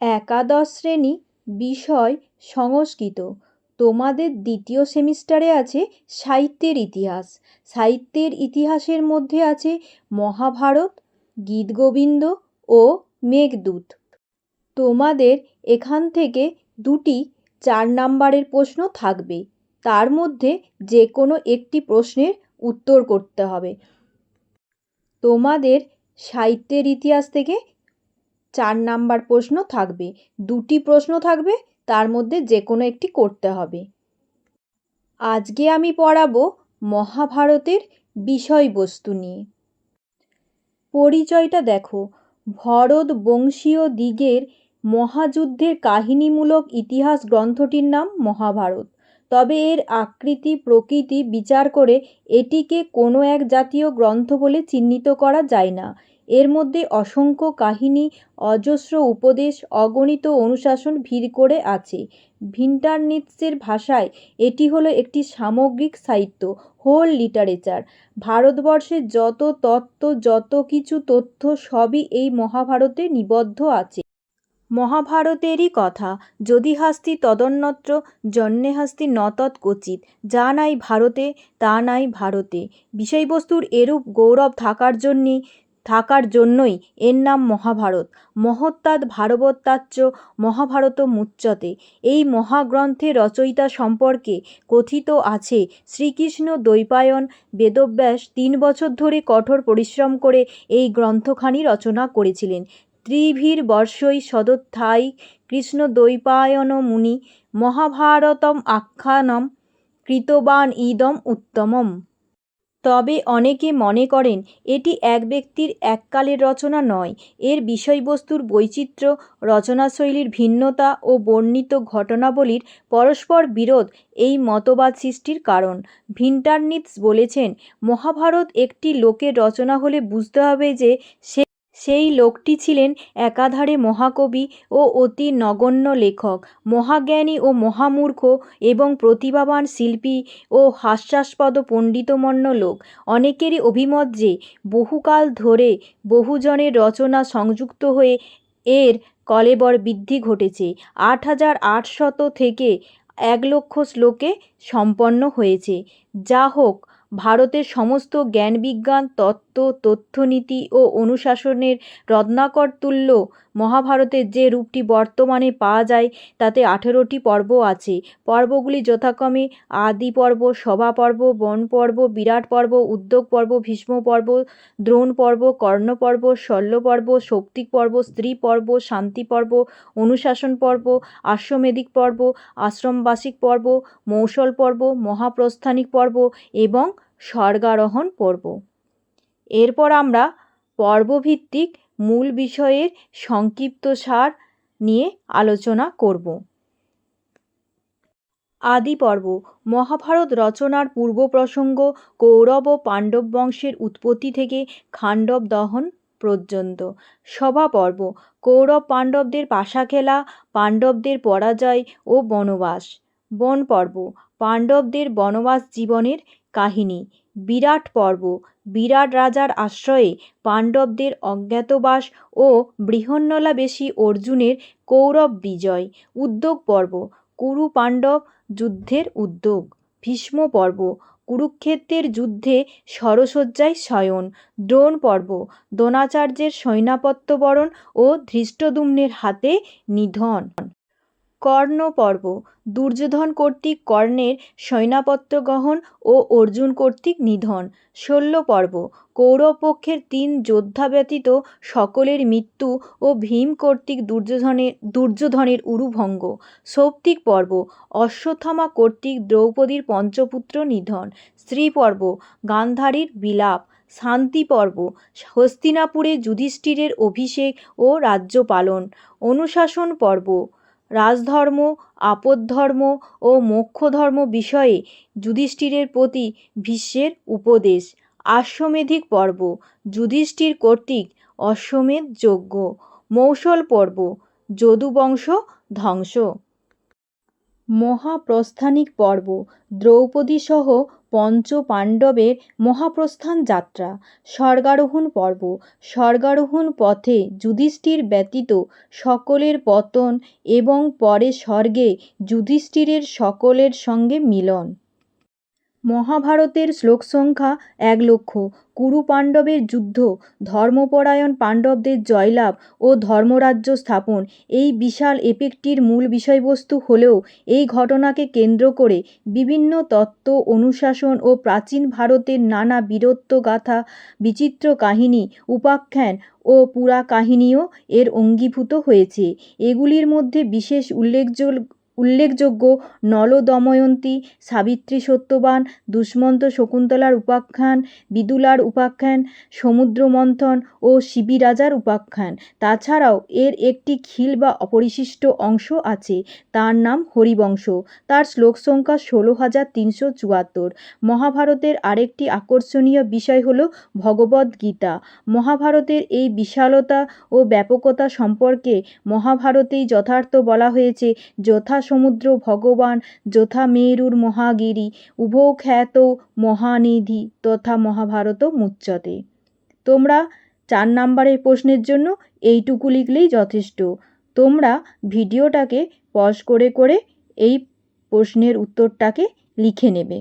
একাদশ শ্রেণি বিষয় সংস্কৃত। তোমাদের দ্বিতীয় সেমিস্টারে আছে সাহিত্যের ইতিহাস। সাহিত্যের ইতিহাসের মধ্যে আছে মহাভারত, গীতগোবিন্দ ও মেঘদূত। তোমাদের এখান থেকে দুটি চার নাম্বারের প্রশ্ন থাকবে। তার মধ্যে যে কোনো একটি প্রশ্নের উত্তর করতে হবে। তোমাদের সাহিত্যের ইতিহাস থেকে চার নাম্বার প্রশ্ন থাকবে। দুটি প্রশ্ন থাকবে, তার মধ্যে যে কোনো একটি করতে হবে। আজকে আমি পড়াবো মহাভারতের বিষয়বস্তু নিয়ে। পরিচয়টা দেখো। ভরত বংশীয় দিগের মহাযুদ্ধের কাহিনীমূলক ইতিহাস গ্রন্থটির নাম মহাভারত। তবে এর আকৃতি, প্রকৃতি, বিচার করে এটিকে কোনো এক জাতীয় গ্রন্থ বলে চিহ্নিত করা যায় না। এর মধ্যে অসংখ্য কাহিনী, অজস্র উপদেশ, অগণিত অনুশাসন ভিড় করে আছে। ভিন্টারনিটসের ভাষায় এটি হলো একটি সামগ্রিক সাহিত্য, হোল লিটারেচার। ভারতবর্ষের যত তত্ত্ব, যত কিছু তথ্য, সবই এই মহাভারতে নিবদ্ধ আছে। মহাভারতেরই কথা, যদি হাস্তি তদন্যত্র জন্মে হাস্তি ন কচিত যা নাই ভারতে, তা নাই ভারতে। বিষয়বস্তুর এরূপ গৌরব থাকার জন্যে থাকার জন্যই এর নাম মহাভারত। মহত্যাৎ ভারবত্যাচ্চ মহাভারত মুচ্যতে। এই মহাগ্রন্থে রচয়িতা সম্পর্কে কথিত আছে শ্রীকৃষ্ণ দ্বৈপায়ন বেদব্যাস তিন বছর ধরে কঠোর পরিশ্রম করে এই গ্রন্থখানি রচনা করেছিলেন। ত্রিভীর বর্ষই সদোত্থায়ী কৃষ্ণ দ্বৈপায়ন মুনি মহাভারতম আখ্যানম কৃতবান ইদম উত্তমম। তবে অনেকে মনে করেন এটি এক ব্যক্তির এককালের রচনা নয়। এর বিষয়বস্তুর বৈচিত্র্য, রচনাশৈলীর ভিন্নতা ও বর্ণিত ঘটনাবলীর পরস্পর বিরোধ এই মতবাদ সৃষ্টির কারণ। ভিন্টারনিটস বলেছেন, মহাভারত একটি লোকের রচনা হলে বুঝতে হবে যে সে সেই লোকটি ছিলেন একাধারে মহাকবি ও অতি নগণ্য লেখক, মহাজ্ঞানী ও মহামূর্খ এবং প্রতিভাবান শিল্পী ও হাস্যাস্পদ পণ্ডিতমন্য লোক। অনেকেরই অভিমত যে, বহুকাল ধরে বহুজনের রচনা সংযুক্ত হয়ে এর কলেবর বৃদ্ধি ঘটেছে। আট হাজার আটশত থেকে এক লক্ষ শ্লোকে সম্পন্ন হয়েছে। যা হোক ভারতের সমস্ত জ্ঞান-বিজ্ঞান, তত্ত্ব, তথ্যনীতি ও অনুশাসনের রত্নাকরতুল্য মহাভারতের যে রূপটি বর্তমানে পাওয়া যায়, তাতে আঠেরোটি পর্ব আছে। পর্বগুলি যথাক্রমে আদি পর্ব, সভা পর্ব, বন পর্ব, বিরাট পর্ব, উদ্যোগ পর্ব, ভীষ্ম পর্ব, দ্রোণ পর্ব, কর্ণ পর্ব শল্য পর্ব সৌপ্তিক পর্ব, স্ত্রী পর্ব, শান্তি পর্ব, অনুশাসন পর্ব আশ্বমেধিক পর্ব, আশ্রমবাসিক পর্ব, মৌসল পর্ব, মহাপ্রস্থানিক পর্ব এবং স্বর্গারোহণ পর্ব। এরপর আমরা পর্বভিত্তিক মূল বিষয়ের সংক্ষিপ্তসার নিয়ে আলোচনা করব। আদি পর্ব, মহাভারত রচনার পূর্ব প্রসঙ্গ কৌরব ও পাণ্ডব বংশের উৎপত্তি থেকে খাণ্ডব দহন পর্যন্ত। সভা পর্ব, কৌরব পাণ্ডবদের পাশা খেলা, পাণ্ডবদের পরাজয় ও বনবাস। বন পর্ব, পাণ্ডবদের বনবাস জীবনের কাহিনী। বিরাট পর্ব। বিরাট রাজার আশ্রয়ে পাণ্ডবদের অজ্ঞাতবাস ও বৃহন্নলাবেশী অর্জুনের কৌরব বিজয়। উদ্যোগ পর্ব। কুরু পাণ্ডব যুদ্ধের উদ্যোগ। ভীষ্ম পর্ব। কুরুক্ষেত্রের যুদ্ধে শরশয্যায় শয়ন। দ্রোণ পর্ব। দ্রোণাচার্যের সৈন্যাপত্যবরণ ও ধৃষ্টদুম্নের হাতে নিধন। কর্ণ পর্ব দুর্যোধন কর্তৃক কর্ণের সৈন্যাপত্য গ্রহণ ও অর্জুন কর্তৃক নিধন। শল্য পর্ব। কৌরব পক্ষের তিন যোদ্ধা ব্যতীত সকলের মৃত্যু ও ভীম কর্তৃক দুর্যোধনের দুর্যোধনের উরুভঙ্গ। সৌপ্তিক পর্ব। অশ্বত্থামা কর্তৃক দ্রৌপদীর পঞ্চপুত্র নিধন। স্ত্রী পর্ব। গান্ধারীর বিলাপ। শান্তি পর্ব। হস্তিনাপুরে যুধিষ্ঠিরের অভিষেক ও রাজ্য পালন। অনুশাসন পর্ব। রাজধর্ম, আপদধর্ম ও মোক্ষধর্ম বিষয়ে যুধিষ্ঠিরের প্রতি ভীষ্মের উপদেশ। আশ্বমেধিক পর্ব। যুধিষ্ঠির কর্তৃক অশ্বমেধ যজ্ঞ। মৌসল পর্ব। যদুবংশ ধ্বংস। মহাপ্রস্থানিক পর্ব। দ্রৌপদীসহ পঞ্চ পাণ্ডবের মহাপ্রস্থান যাত্রা। স্বর্গারোহণ পর্ব। স্বর্গারোহণ পথে যুধিষ্ঠির ব্যতীত সকলের পতন এবং পরে স্বর্গে যুধিষ্ঠিরের সকলের সঙ্গে মিলন। মহাভারতের শ্লোক সংখ্যা এক লক্ষ। কুরু পাণ্ডবের যুদ্ধ, ধর্মপরায়ণ পাণ্ডবদের জয়লাভ ও ধর্মরাজ্য স্থাপন এই বিশাল এপিকটির মূল বিষয়বস্তু হলেও এই ঘটনাকে কেন্দ্র করে বিভিন্ন তত্ত্ব, অনুশাসন ও প্রাচীন ভারতের নানা বীরত্ব বীরত্বগাথা বিচিত্র কাহিনী, উপাখ্যান ও পুরাকাহিনীও এর অঙ্গীভূত হয়েছে। এগুলির মধ্যে বিশেষ উল্লেখযোগ্য উল্লেখযোগ্য নল দময়ন্তী সাবিত্রী সত্যবান, দুষ্মন্ত শকুন্তলার উপাখ্যান, বিদুলার উপাখ্যান সমুদ্র মন্থন ও শিবি রাজার উপাখ্যান। তাছাড়াও এর একটি খিল বা অপরিশিষ্ট অংশ আছে, তার নাম হরিবংশ। তার শ্লোক সংখ্যা ষোলো হাজার তিনশো চুয়াত্তর। মহাভারতের আরেকটি আকর্ষণীয় বিষয় হল ভগবদ্গীতা মহাভারতের এই বিশালতা ও ব্যাপকতা সম্পর্কে মহাভারতেই যথার্থ বলা হয়েছে, যথা সমুদ্র ভগবান যথা মেরুর মহাগিরি উভো খ্যাত মহানিধি তথা মহাভারত মুচ্যতে তোমরা চার নাম্বারের প্রশ্নের জন্য এইটুকু লিখলেই যথেষ্ট। তোমরা ভিডিওটাকে পজ করে করে এই প্রশ্নের উত্তরটাকে লিখে নেবে।